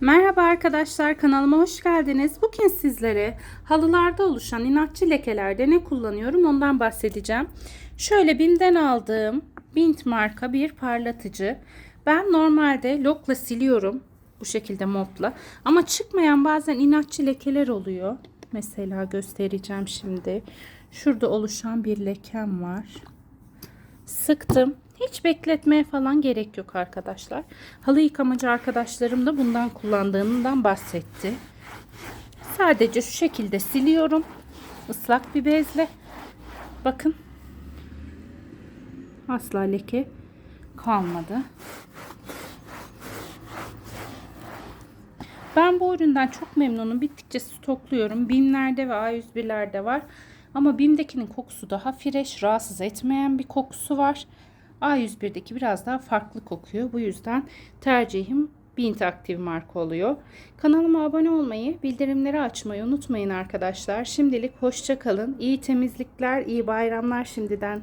Merhaba arkadaşlar kanalıma hoş geldiniz. Bugün sizlere halılarda oluşan inatçı lekelerde ne kullanıyorum ondan bahsedeceğim. Şöyle BİM'den aldığım Bint marka bir parlatıcı. Ben normalde lokla siliyorum bu şekilde mopla ama çıkmayan bazen inatçı lekeler oluyor. Mesela göstereceğim şimdi. Şurada oluşan bir lekem var. Sıktım. Hiç bekletmeye falan gerek yok arkadaşlar. Halı yıkamacı arkadaşlarım da bundan kullandığından bahsetti. Sadece şu şekilde siliyorum. Islak bir bezle. Bakın. Asla leke kalmadı. Ben bu üründen çok memnunum. Bittikçe stokluyorum. BİM'lerde ve A101'lerde var. Ama BİM'dekinin kokusu daha fresh, rahatsız etmeyen bir kokusu var. A101'deki biraz daha farklı kokuyor. Bu yüzden tercihim Bint aktif marka oluyor. Kanalıma abone olmayı, bildirimleri açmayı unutmayın arkadaşlar. Şimdilik hoşça kalın. İyi temizlikler, iyi bayramlar şimdiden.